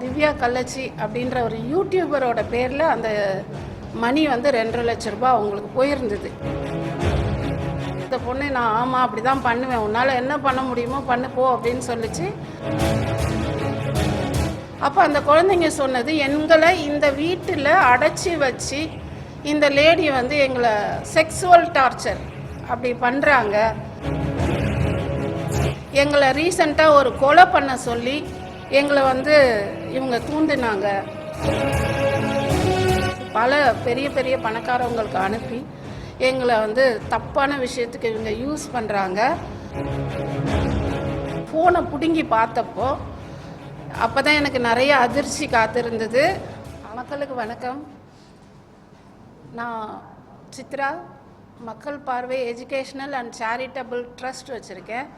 திவ்யா கள்ளச்சி அப்படின்ற ஒரு யூடியூபரோட பேரில் அந்த மணி வந்து ரெண்டரை லட்ச ரூபாய் அவங்களுக்கு போயிருந்தது. இந்த பொண்ணு நான் ஆமாம் அப்படி தான் பண்ணுவேன். உன்னால் என்ன பண்ண முடியுமோ பண்ணு போ அப்படின்னு சொல்லிச்சு. அப்போ அந்த குழந்தைங்க சொன்னது எங்களை இந்த வீட்டில் அடைச்சி வச்சு இந்த லேடி வந்து எங்களை செக்ஸுவல் டார்ச்சர் அப்படி பண்ணுறாங்க எங்களை ரீசண்டாக ஒரு கொலை பண்ண சொல்லி எங்களை வந்து இவங்க தூண்டினாங்க. பல பெரிய பெரிய பணக்காரவங்களுக்கு அனுப்பி எங்களை வந்து தப்பான விஷயத்துக்கு இவங்க யூஸ் பண்ணுறாங்க ஃபோனை பிடுங்கி பார்த்தப்போ அப்போ தான் எனக்கு நிறைய அதிர்ச்சி காத்திருந்தது. மக்களுக்கு வணக்கம். நான் சித்ரா மக்கள் பார்வை எஜுகேஷ்னல் அண்ட் சேரிட்டபிள் ட்ரஸ்ட் வச்சுருக்கேன்.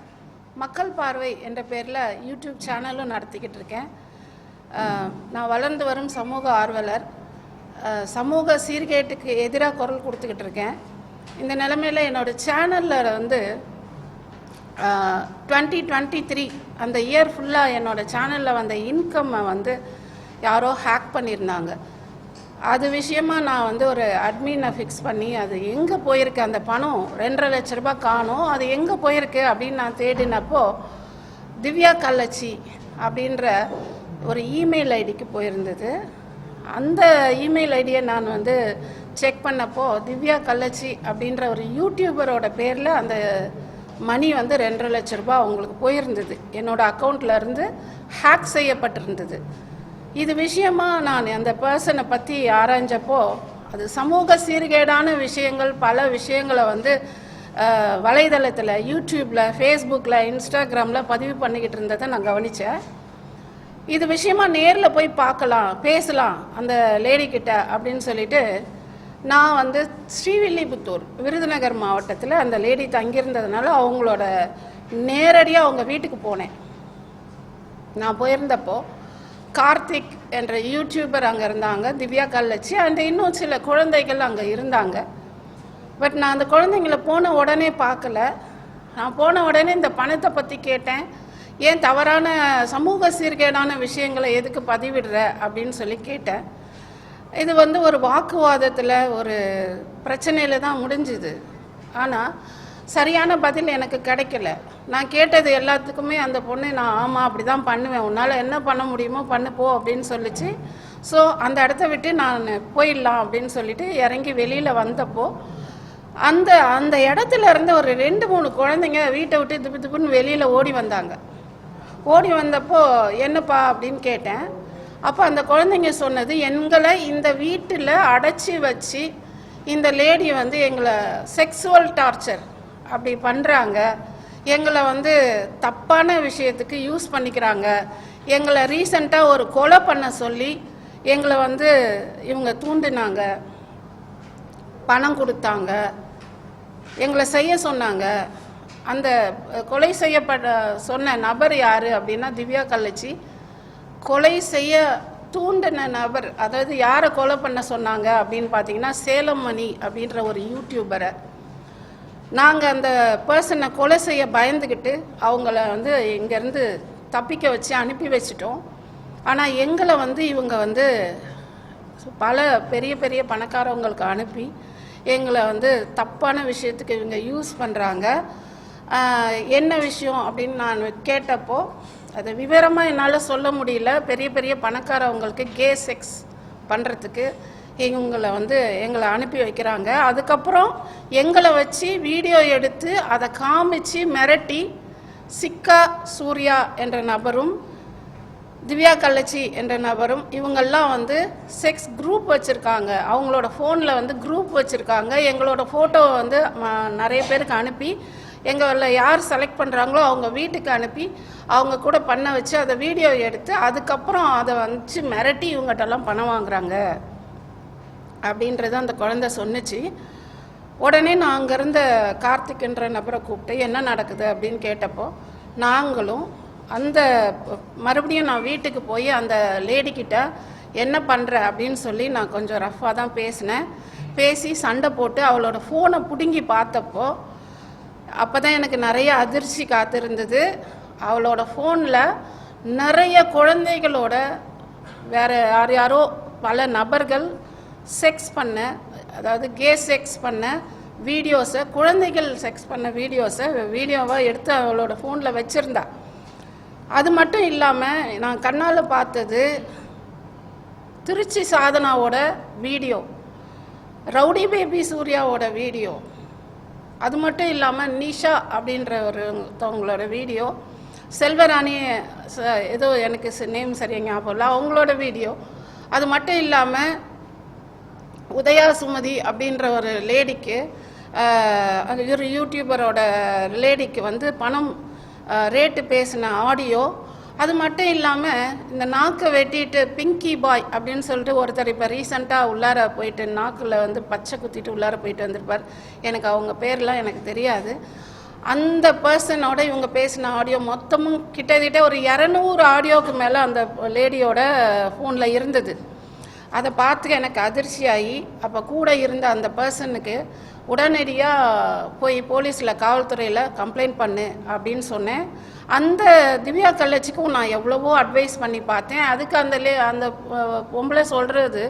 மக்கள் பார்வை என்ற பேரில் யூடியூப் சேனலும் நடத்திக்கிட்டு இருக்கேன். நான் வளர்ந்து வரும் சமூக ஆர்வலர். சமூக சீர்கேட்டுக்கு எதிராக குரல் கொடுத்துக்கிட்டு இருக்கேன். இந்த நிலமையில் என்னோடய சேனலில் வந்து டுவெண்ட்டி டுவெண்ட்டி த்ரீ அந்த இயர் ஃபுல்லாக என்னோடய சேனலில் வந்த இன்கம்மை வந்து யாரோ ஹேக் பண்ணியிருந்தாங்க. அது விஷயமா நான் வந்து ஒரு அட்மினை ஃபிக்ஸ் பண்ணி அது எங்கே போயிருக்கு அந்த பணம்? ரெண்டரை லட்ச ரூபாய் காணும். அது எங்கே போயிருக்கு அப்படின்னு நான் தேடினப்போ திவ்யா கல்லச்சி அப்படின்ற ஒரு இமெயில் ஐடிக்கு போயிருந்தது. அந்த இமெயில் ஐடியை நான் வந்து செக் பண்ணப்போ திவ்யா கல்லச்சி அப்படின்ற ஒரு யூடியூபரோட பேரில் அந்த மணி வந்து ரெண்டரை லட்ச ரூபாய் அவங்களுக்கு போயிருந்தது. என்னோடய அக்கௌண்ட்லேருந்து ஹேக் செய்யப்பட்டிருந்தது. இது விஷயமா நான் அந்த பர்சனை பற்றி ஆராய்ஞ்சப்போ அது சமூக சீர்கேடான விஷயங்கள் பல விஷயங்களை வந்து வலைதளத்தில் யூடியூப்பில் ஃபேஸ்புக்கில் இன்ஸ்டாகிராமில் பதிவு பண்ணிக்கிட்டு இருந்ததை நான் கவனித்தேன் இது விஷயமா நேரில் போய் பார்க்கலாம் பேசலாம் அந்த லேடி அப்படின்னு சொல்லிட்டு நான் வந்து ஸ்ரீவில்லிபுத்தூர் விருதுநகர் மாவட்டத்தில் அந்த லேடி தங்கியிருந்ததுனால அவங்களோட நேரடியாக அவங்க வீட்டுக்கு போனேன். நான் போயிருந்தப்போ கார்த்திக் என்ற யூடியூபர் அங்கே இருந்தாங்க திவ்யா கல்லச்சி அண்ட் இன்னும் சில குழந்தைகள் அங்கே இருந்தாங்க. பட் நான் அந்த குழந்தைங்கள போன உடனே பார்க்கல. நான் போன உடனே இந்த பணத்தை பற்றி கேட்டேன். ஏன் தவறான சமூக சீர்கேடான விஷயங்களை எதுக்கு பதிவிடுற அப்படின்னு சொல்லி கேட்டேன். இது வந்து ஒரு வாக்குவாதத்தில் ஒரு பிரச்சனையில் தான் முடிஞ்சுது. ஆனால் சரியான பதில் எனக்கு கிடைக்கல. நான் கேட்டது எல்லாத்துக்குமே அந்த பொண்ணு நான் ஆமாம் அப்படி தான் பண்ணுவேன். உன்னால் என்ன பண்ண முடியுமோ பண்ணு போ அப்படின்னு சொல்லிச்சு. ஸோ அந்த இடத்த விட்டு நான் போயிடலாம் அப்படின்னு சொல்லிட்டு இறங்கி வெளியில் வந்தப்போ அந்த அந்த இடத்துல இருந்து ஒரு ரெண்டு மூணு குழந்தைங்க வீட்டை விட்டு திப்பு திப்புன்னு வெளியில் ஓடி வந்தாங்க. ஓடி வந்தப்போ என்னப்பா அப்படின்னு கேட்டேன். அப்போ அந்த குழந்தைங்க சொன்னது எங்களை இந்த வீட்டில் அடைச்சி வச்சு இந்த லேடி வந்து எங்களை செக்ஸுவல் டார்ச்சர் அப்படி பண்ணுறாங்க எங்களை வந்து தப்பான விஷயத்துக்கு யூஸ் பண்ணிக்கிறாங்க. எங்களை ரீசண்டாக ஒரு கொலை பண்ண சொல்லி எங்களை வந்து இவங்க தூண்டினாங்க. பணம் கொடுத்தாங்க. எங்களை செய்ய சொன்னாங்க. அந்த கொலை செய்யப்பட சொன்ன நபர் யார் அப்படின்னா திவ்யா கள்ளச்சி. கொலை செய்ய தூண்டின நபர் அதாவது யாரை கொலை பண்ண சொன்னாங்க அப்படின்னு பார்த்தீங்கன்னா சேலம் மணி அப்படின்ற ஒரு யூடியூபரை நாங்கள் அந்த பர்சனை கொலை செய்ய பயந்துக்கிட்டு அவங்கள வந்து இங்கேருந்து தப்பிக்க வச்சு அனுப்பி வச்சிட்டோம். ஆனால் எங்களை வந்து இவங்க வந்து பல பெரிய பெரிய பணக்காரவங்களுக்கு அனுப்பி எங்களை வந்து தப்பான விஷயத்துக்கு இவங்க யூஸ் பண்ணுறாங்க என்ன விஷயம் அப்படின்னு நான் கேட்டப்போ அதை விவரமாக என்னால் சொல்ல முடியல. பெரிய பெரிய பணக்காரவங்களுக்கு கே செக்ஸ் பண்ணுறதுக்கு இவங்களை வந்து எங்களை அனுப்பி வைக்கிறாங்க. அதுக்கப்புறம் எங்களை வச்சு வீடியோ எடுத்து அதை காமிச்சு மிரட்டி சிக்கா சூர்யா என்ற நபரும் திவ்யா கள்ளச்சி என்ற நபரும் இவங்கெல்லாம் வந்து செக்ஸ் குரூப் வச்சுருக்காங்க. அவங்களோட ஃபோனில் வந்து குரூப் வச்சுருக்காங்க. எங்களோட ஃபோட்டோவை வந்து ம, நிறைய பேருக்கு அனுப்பி எங்களில் யார் செலக்ட் பண்ணுறாங்களோ அவங்க வீட்டுக்கு அனுப்பி அவங்க கூட பண்ண வச்சு அதை வீடியோ எடுத்து அதுக்கப்புறம் அதை வச்சு மிரட்டி இவங்ககிட்டலாம் பணம் வாங்குறாங்க. அப்படின்றத அந்த குழந்த சொன்னுச்சு. உடனே நான் அங்கே இருந்த கார்த்திக்ன்ற நபரை கூப்பிட்டு என்ன நடக்குது? அப்படின்னு கேட்டப்போ நாங்களும் அந்த மறுபடியும் நான் வீட்டுக்கு போய் அந்த லேடிக்கிட்ட என்ன பண்ணுற அப்படின்னு சொல்லி நான் கொஞ்சம் ரஃப்பாக தான் பேசினேன். பேசி சண்டை போட்டு அவளோட ஃபோனை பிடுங்கி பார்த்தப்போ அப்போ தான் எனக்கு நிறைய அதிர்ச்சி காத்திருந்தது. அவளோட ஃபோனில் நிறைய குழந்தைகளோட வேறு யார் யாரோ பல நபர்கள் செக்ஸ் பண்ண அதாவது கே செக்ஸ் பண்ண வீடியோஸை குழந்தைகள் செக்ஸ் பண்ண வீடியோஸை வீடியோவாக எடுத்து அவளோட ஃபோனில் வச்சுருந்தா. அது மட்டும் இல்லாமல் நான் கண்ணால் பார்த்தது திருச்சி சாதனாவோட வீடியோ ரவுடி பேபி சூர்யாவோட வீடியோ அது மட்டும் இல்லாமல் நிஷா அப்படின்ற ஒருத்தவங்களோட வீடியோ செல்வராணி ச- ஏதோ எனக்கு நேம் சரியாக ஞாபகம் இல்லை அவங்களோட வீடியோ அது மட்டும் இல்லாமல் உதயா சுமதி அப்படின்ற ஒரு லேடிக்கு அது ஒரு யூடியூபரோட லேடிக்கு வந்து பணம் ரேட்டு பேசின ஆடியோ அது மட்டும் இல்லாமல் இந்த நாக்கை வெட்டிட்டு பிங்கி பாய் அப்படின்னு சொல்லிட்டு ஒருத்தர் இப்போ ரீசண்டாக உள்ளார போயிட்டு நாக்கில் வந்து பச்சை குத்திட்டு உள்ளார போயிட்டு வந்திருப்பார். எனக்கு அவங்க பேர்லாம் எனக்கு தெரியாது. அந்த பர்சனோட இவங்க பேசின ஆடியோ மொத்தமும் கிட்டத்தட்ட ஒரு இரநூறு ஆடியோவுக்கு மேலே அந்த லேடியோட ஃபோனில் இருந்தது. அதை பார்த்து எனக்கு அதிர்ச்சியாகி அப்போ கூட இருந்த அந்த பர்சனுக்கு உடனடியாக போய் போலீஸில் காவல்துறையில் கம்ப்ளைண்ட் பண்ணு அப்படின்னு சொன்னேன். அந்த திவ்யா கள்ளச்சிக்கும் நான் எவ்வளவோ அட்வைஸ் பண்ணி பார்த்தேன். அதுக்கு அந்த லே அந்த பொம்பளை சொல்கிறது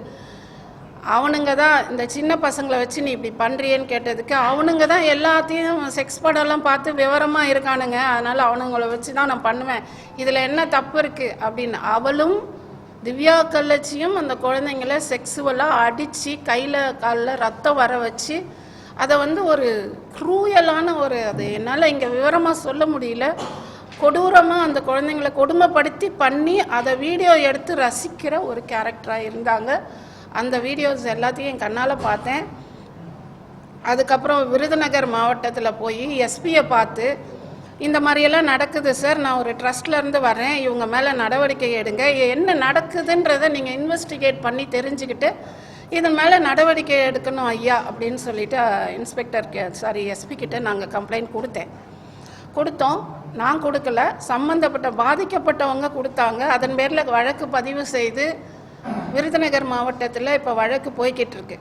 அவனுங்க தான் இந்த சின்ன பசங்களை வச்சு நீ இப்படி பண்ணுறியேன்னு கேட்டதுக்கு அவனுங்க தான் எல்லாத்தையும் செக்ஸ் படம்லாம் பார்த்து விவரமாக இருக்கானுங்க. அதனால் அவனுங்களை வச்சு தான் நான் பண்ணுவேன். இதில் என்ன தப்பு இருக்குது அப்படின்னு அவளும் திவ்யா கல்லட்சியும் அந்த குழந்தைங்கள செக்ஸுவலாக அடித்து கையில் காலில் ரத்தம் வர வச்சு அதை வந்து ஒரு க்ரூயலான ஒரு அது என்னால் இங்கே விவரமாக சொல்ல முடியல. கொடூரமாக அந்த குழந்தைங்கள கொடுமைப்படுத்தி பண்ணி அதை வீடியோ எடுத்து ரசிக்கிற ஒரு கேரக்டராக இருந்தாங்க. அந்த வீடியோஸ் எல்லாத்தையும் என் கண்ணால் பார்த்தேன். அதுக்கப்புறம் விருதுநகர் மாவட்டத்தில் போய் எஸ்பியை பார்த்து இந்த மாதிரியெல்லாம் நடக்குது சார். நான் ஒரு ட்ரஸ்ட்லேருந்து வரேன் இவங்க மேலே நடவடிக்கை எடுங்க. என்ன நடக்குதுன்றதை நீங்கள் இன்வெஸ்டிகேட் பண்ணி தெரிஞ்சுக்கிட்டு இதன் மேலே நடவடிக்கை எடுக்கணும் ஐயா அப்படின்னு சொல்லிட்டு இன்ஸ்பெக்டர் சாரி எஸ்பி கிட்ட நாங்கள் கம்ப்ளைண்ட் கொடுத்தேன். கொடுத்தோம். நான் கொடுக்கல. சம்மந்தப்பட்ட பாதிக்கப்பட்டவங்க கொடுத்தாங்க. அதன் பேரில் வழக்கு பதிவு செய்து விருதுநகர் மாவட்டத்தில் இப்போ வழக்கு போய்கிட்டு இருக்கு.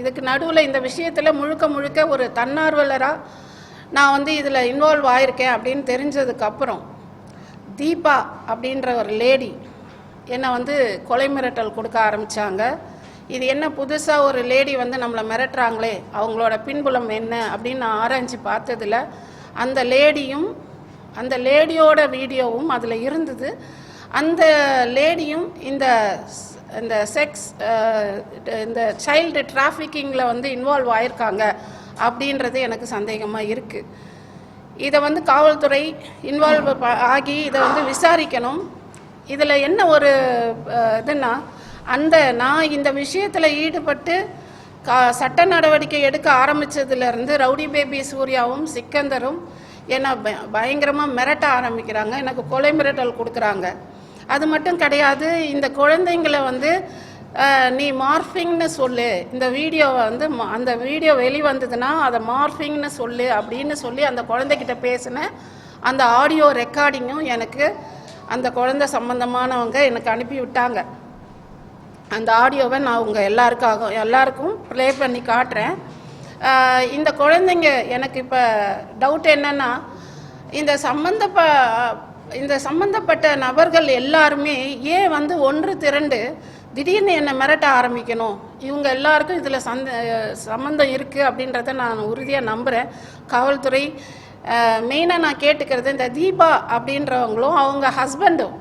இதுக்கு நடுவில் இந்த விஷயத்தில் முழுக்க முழுக்க ஒரு தன்னார்வலராக நான் வந்து இதில் இன்வால்வ் ஆயிருக்கேன் அப்படின்னு தெரிஞ்சதுக்கப்புறம் தீபா அப்படின்ற ஒரு லேடி என்னை வந்து கொலை மிரட்டல் கொடுக்க ஆரம்பித்தாங்க இது என்ன புதுசாக ஒரு லேடி வந்து நம்மளை மிரட்டுறாங்களே அவங்களோட பின்புலம் என்ன அப்படின்னு நான் ஆராய்ச்சி பார்த்ததுல அந்த லேடியும் அந்த லேடியோட வீடியோவும் அதில் இருந்தது. அந்த லேடியும் இந்த இந்த செக்ஸ் இந்த சைல்டு டிராஃபிக்கிங்கில் வந்து இன்வால்வ் ஆயிருக்காங்க. அப்படின்றது எனக்கு சந்தேகமாக இருக்குது இதை வந்து காவல்துறை இன்வால்வ் ஆகி இதை வந்து விசாரிக்கணும். இதில் என்ன ஒரு இதுன்னா அந்த நான் இந்த விஷயத்தில் ஈடுபட்டு கா சட்ட நடவடிக்கை எடுக்க ஆரம்பித்ததுலேருந்து ரவுடி பேபி சூர்யாவும் சிக்கந்தரும் என்னை ப பயங்கரமாக மிரட்ட ஆரம்பிக்கிறாங்க. எனக்கு கொலை மிரட்டல் கொடுக்குறாங்க. அது மட்டும் கிடையாது இந்த குழந்தைங்களை வந்து நீ மார்ஃபிங்னு சொல்லு. இந்த வீடியோவை வந்து ம- அந்த வீடியோ வெளிவந்ததுன்னா அதை மார்ஃபிங்னு சொல்லு அப்படின்னு சொல்லி அந்த குழந்தைகிட்ட பேசின அந்த ஆடியோ ரெக்கார்டிங்கும் எனக்கு அந்த குழந்தை சம்பந்தமானவங்க எனக்கு அனுப்பி விட்டாங்க. அந்த ஆடியோவை நான் உங்கள் எல்லாருக்காக எல்லாருக்கும் ப்ளே பண்ணி காட்டுறேன். இந்த குழந்தைங்க எனக்கு இப்போ டவுட் என்னென்னா இந்த சம்பந்தப்ப இந்த சம்பந்தப்பட்ட நபர்கள் எல்லாருமே ஏன் வந்து ஒன்று திரண்டு திடீர்னு என்னை மிரட்ட ஆரம்பிக்கணும். இவங்க எல்லாருக்கும் இதில் சந்த சம்மந்தம் இருக்குது அப்படின்றத நான் உறுதியாக நம்புகிறேன் காவல்துறை மெயினாக நான் கேட்டுக்கிறது இந்த தீபா அப்படின்றவங்களும் அவங்க ஹஸ்பண்டும்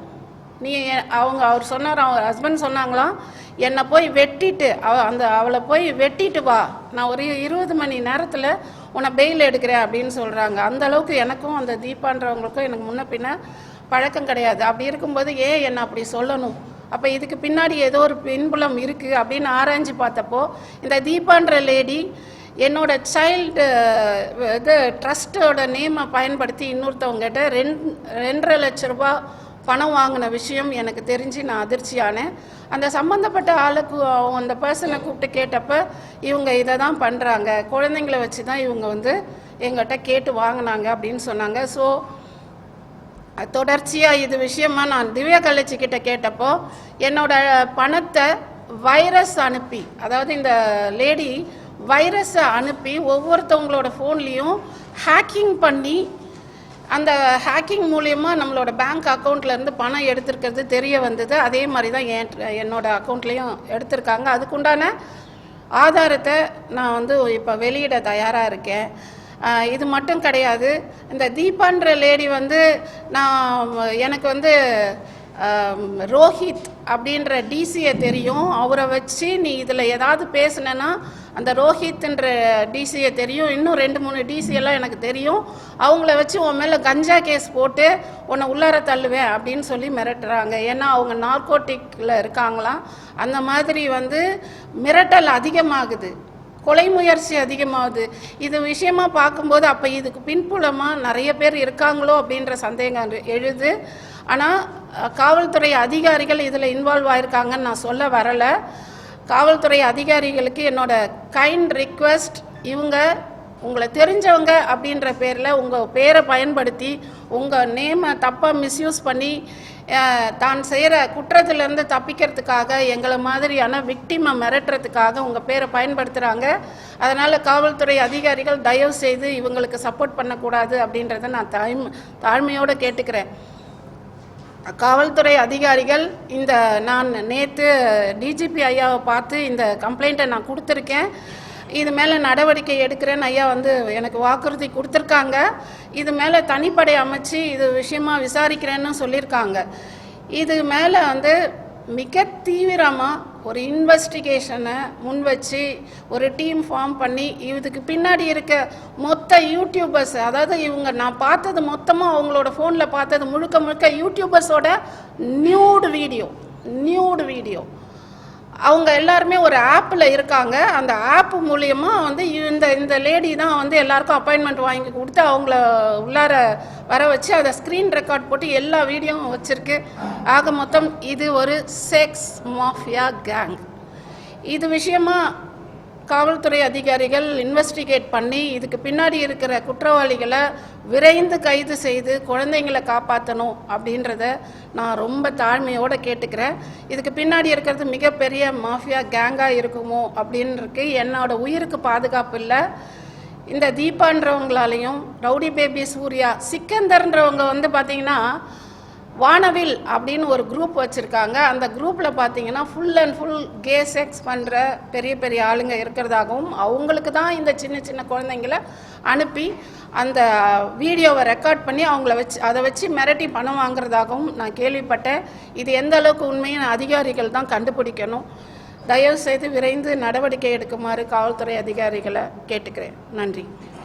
நீ அவங்க அவர் சொன்னார் அவங்க ஹஸ்பண்ட் சொன்னாங்களாம் என்னை போய் வெட்டிட்டு அவ அந்த அவளை போய் வெட்டிட்டு வா. நான் ஒரு இருபது மணி நேரத்தில் உன்னை பெயில் எடுக்கிறேன் அப்படின்னு சொல்கிறாங்க அந்த அளவுக்கு எனக்கும் அந்த தீபான்றவங்களுக்கும் எனக்கு முன்ன பின்ன பழக்கம் கிடையாது. அப்படி இருக்கும்போது ஏன் என்னை அப்படி சொல்லணும்? அப்போ இதுக்கு பின்னாடி ஏதோ ஒரு பின்புலம் இருக்குது அப்படின்னு ஆராய்ஞ்சு பார்த்தப்போ இந்த தீபான்ற லேடி என்னோட சைல்டு இது ட்ரஸ்ட்டோட நேமை பயன்படுத்தி இன்னொருத்தவங்ககிட்ட ரெண் ரெண்டரை லட்ச ரூபா பணம் வாங்கின விஷயம் எனக்கு தெரிஞ்சு நான் அதிர்ச்சியானேன். அந்த சம்மந்தப்பட்ட ஆளுக்கு அவங்க அந்த பர்சனை கூப்பிட்டு கேட்டப்ப இவங்க இதை தான் பண்ணுறாங்க குழந்தைங்கள வச்சு தான் இவங்க வந்து எங்கள்கிட்ட கேட்டு வாங்கினாங்க அப்படின்னு சொன்னாங்க. ஸோ தொடர்ச்சியாக இது விஷயமா நான் திவ்யா கள்ளச்சி கிட்ட கேட்டப்போ என்னோட பணத்தை வைரஸ் அனுப்பி அதாவது இந்த லேடி வைரஸை அனுப்பி ஒவ்வொருத்தவங்களோட ஃபோன்லேயும் ஹேக்கிங் பண்ணி அந்த ஹேக்கிங் மூலயமா நம்மளோட பேங்க் அக்கௌண்ட்லேருந்து பணம் எடுத்திருக்கிறது தெரிய வந்தது. அதே மாதிரி தான் என் என்னோடய அக்கௌண்ட்லேயும் எடுத்திருக்காங்க. அதுக்குண்டான ஆதாரத்தை நான் வந்து இப்போ வெளியிட தயாராக இருக்கேன். இது மட்டும் கிடையாது. இந்த தீபான்ற லேடி வந்து நான் எனக்கு வந்து ரோஹித் அப்படின்ற டிசியை தெரியும். அவரை வச்சு நீ இதில் ஏதாவது பேசுனேன்னா அந்த ரோஹித்ன்ற டிசியை தெரியும். இன்னும் ரெண்டு மூணு டிசியெல்லாம் எனக்கு தெரியும். அவங்கள வச்சு உன் மேலே கஞ்சா கேஸ் போட்டு உன்னை உள்ளார தள்ளுவேன் அப்படின்னு சொல்லி மிரட்டுறாங்க. ஏன்னா அவங்க நார்கோட்டிக்கில் இருக்காங்களாம். அந்த மாதிரி வந்து மிரட்டல் அதிகமாகுது. கொலை முயற்சி அதிகமாகுது. இது விஷயமா பார்க்கும்போது அப்போ இதுக்கு பின்புலமாக நிறைய பேர் இருக்காங்களோ அப்படின்ற சந்தேகம் எழுது. ஆனால் காவல்துறை அதிகாரிகள் இதில் இன்வால்வ் ஆயிருக்காங்கன்னு நான் சொல்ல வரலை. காவல்துறை அதிகாரிகளுக்கு என்னோட கைண்ட் ரிக்வெஸ்ட் இவங்க உங்களை தெரிஞ்சவங்க அப்படின்ற பேரில் உங்கள் பேரை பயன்படுத்தி உங்கள் நேமை தப்பாக மிஸ்யூஸ் பண்ணி தான் செய்கிற குற்றத்திலேருந்து தப்பிக்கிறதுக்காக எங்களை மாதிரியான விக்டிமை மிரட்டுறதுக்காக உங்கள் பேரை பயன்படுத்துகிறாங்க அதனால் காவல்துறை அதிகாரிகள் தயவு செய்து இவங்களுக்கு சப்போர்ட் பண்ணக்கூடாது அப்படின்றத நான் தாய்மை தாழ்மையோடு கேட்டுக்கிறேன். காவல்துறை அதிகாரிகள் இந்த நான் நேற்று டிஜிபி ஐயாவை பார்த்து இந்த கம்ப்ளைண்ட்டை நான் கொடுத்துருக்கேன். இது மேலே நடவடிக்கை எடுக்கிறேன்னு ஐயா வந்து எனக்கு வாக்குறுதி கொடுத்துருக்காங்க. இது மேலே தனிப்படை அமைச்சு இது விஷயமா விசாரிக்கிறேன்னு சொல்லியிருக்காங்க. இது மேலே வந்து மிக தீவிரமாக ஒரு இன்வெஸ்டிகேஷனை முன் வச்சு ஒரு டீம் ஃபார்ம் பண்ணி இதுக்கு பின்னாடி இருக்க மொத்த யூடியூபர்ஸ் அதாவது இவங்க நான் பார்த்தது மொத்தமாக அவங்களோட ஃபோனில் பார்த்தது முழுக்க முழுக்க யூடியூபர்ஸோட நியூடு வீடியோ நியூடு வீடியோ. அவங்க எல்லாருமே ஒரு ஆப்பில் இருக்காங்க. அந்த ஆப் மூலியமாக வந்து இந்த இந்த லேடி தான் வந்து எல்லாருக்கும் அப்பாயின்மெண்ட் வாங்கி கொடுத்து அவங்கள உள்ளார வர வச்சு அதை ஸ்க்ரீன் ரெக்கார்ட் போட்டு எல்லா வீடியோவும் வச்சுருக்கு. ஆக மொத்தம் இது ஒரு செக்ஸ் மாஃபியா கேங் இது விஷயமா காவல்துறை அதிகாரிகள் இன்வெஸ்டிகேட் பண்ணி இதுக்கு பின்னாடி இருக்கிற குற்றவாளிகளை விரைந்து கைது செய்து குழந்தைங்களை காப்பாற்றணும் அப்படின்றத நான் ரொம்ப தாழ்மையோடு கேட்டுக்கிறேன். இதுக்கு பின்னாடி இருக்கிறது மிகப்பெரிய மாஃபியா கேங்காக இருக்குமோ அப்படின்னு என்னோட உயிருக்கு பாதுகாப்பு இல்லை. இந்த தீபான்றவங்களாலையும் ரவுடி பேபி சூர்யா சிக்கந்தர்ன்றவங்க வந்து பார்த்தீங்கன்னா வானவில் அப்படின்னு ஒரு குரூப் வச்சுருக்காங்க. அந்த குரூப்பில் பார்த்தீங்கன்னா full and full gay sex பண்ணுற பெரிய பெரிய ஆளுங்க இருக்கிறதாகவும் அவங்களுக்கு தான் இந்த சின்ன சின்ன குழந்தைங்கள அனுப்பி அந்த வீடியோவை ரெக்கார்ட் பண்ணி அவங்கள வச்சு அதை வச்சு மிரட்டி பணம் வாங்குறதாகவும் நான் கேள்விப்பட்டேன். இது எந்த அளவுக்கு உண்மையான அதிகாரிகள் தான் கண்டுபிடிக்கணும். தயவுசெய்து விரைந்து நடவடிக்கை எடுக்குமாறு காவல்துறை அதிகாரிகளை கேட்டுக்கிறேன். நன்றி.